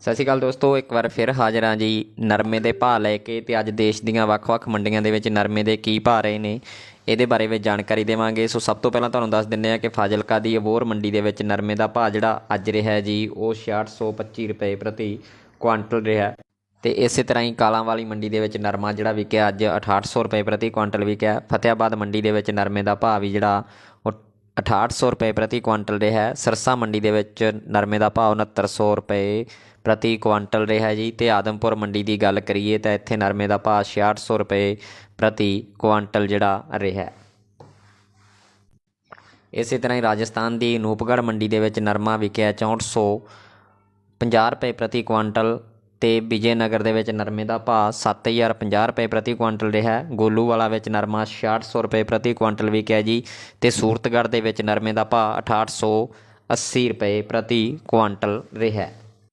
ਸਤਿ ਸ਼੍ਰੀ ਅਕਾਲ ਦੋਸਤੋ, ਇੱਕ ਵਾਰ ਫਿਰ ਹਾਜ਼ਰ ਹਾਂ ਜੀ ਨਰਮੇ ਦੇ ਭਾਅ ਲੈ ਕੇ ਤੇ ਅੱਜ ਦੇਸ਼ ਦੀਆਂ ਵੱਖ-ਵੱਖ ਮੰਡੀਆਂ ਦੇ ਵਿੱਚ ਨਰਮੇ ਦੇ ਕੀ ਭਾਅ ਰਹੇ ਨੇ, ਇਹਦੇ ਬਾਰੇ ਵਿੱਚ ਜਾਣਕਾਰੀ ਦੇਵਾਂਗੇ। ਸੋ ਸਭ ਤੋਂ ਪਹਿਲਾਂ ਤੁਹਾਨੂੰ ਦੱਸ ਦਿੰਦੇ ਹਾਂ ਕਿ ਫਾਜ਼ਿਲਕਾ ਦੀ ਅਬੋਰ ਮੰਡੀ ਦੇ ਵਿੱਚ ਨਰਮੇ ਦਾ ਭਾਅ ਜਿਹੜਾ ਅੱਜ ਰਿਹਾ ਜੀ, ਉਹ 6625 ਰੁਪਏ ਪ੍ਰਤੀ ਕੁਆਂਟਲ ਰਿਹਾ ਤੇ ਇਸੇ ਤਰ੍ਹਾਂ ਹੀ ਕਾਲਾਂ ਵਾਲੀ ਮੰਡੀ ਦੇ ਵਿੱਚ ਨਰਮਾ ਜਿਹੜਾ ਵਿਕਿਆ, ਅੱਜ 6800 ਰੁਪਏ ਪ੍ਰਤੀ ਕੁਆਂਟਲ ਵਿਕਿਆ। ਫਤਿਆਬਾਦ ਮੰਡੀ ਦੇ ਵਿੱਚ ਨਰਮੇ ਦਾ ਭਾਅ ਵੀ ਜਿਹੜਾ, ਉਹ 6800 ਰੁਪਏ ਪ੍ਰਤੀ ਕੁਆਂਟਲ ਰਿਹਾ ਹੈ ਸਰਸਾ ਮੰਡੀ ਦੇ ਵਿੱਚ ਨਰਮੇ ਦਾ ਭਾਅ 6900 ਰੁਪਏ ਪ੍ਰਤੀ ਕੁਆਂਟਲ ਰਿਹਾ ਜੀ ਤੇ ਆਦਮਪੁਰ ਮੰਡੀ ਦੀ ਗੱਲ ਕਰੀਏ ਤਾਂ ਇੱਥੇ ਨਰਮੇ ਦਾ ਭਾਅ 6600 ਰੁਪਏ ਪ੍ਰਤੀ ਕੁਆਂਟਲ ਜਿਹੜਾ ਰਿਹਾ ਹੈ। ਇਸੇ ਤਰ੍ਹਾਂ ਹੀ ਰਾਜਸਥਾਨ ਦੀ ਨੂਪਗੜ੍ਹ ਮੰਡੀ ਦੇ ਵਿੱਚ ਨਰਮਾ ਵਿਕਿਆ 6450 ਰੁਪਏ ਪ੍ਰਤੀ ਕੁਆਂਟਲ ਤੇ ਵਿਜੇਨਗਰ ਦੇ ਵਿੱਚ ਨਰਮੇ ਦਾ ਭਾਅ 7050 ਰੁਪਏ ਪ੍ਰਤੀ ਕੁਇੰਟਲ ਰਿਹਾ ਹੈ। ਗੋਲੂਵਾਲਾ ਵਿੱਚ ਨਰਮਾ 6600 ਰੁਪਏ ਪ੍ਰਤੀ ਕੁਇੰਟਲ ਵਿਕਿਆ ਜੀ ਤੇ ਸੂਰਤਗੜ੍ਹ ਦੇ ਵਿੱਚ ਨਰਮੇ ਦਾ ਭਾਅ 6880 ਰੁਪਏ ਪ੍ਰਤੀ ਕੁਇੰਟਲ ਰਿਹਾ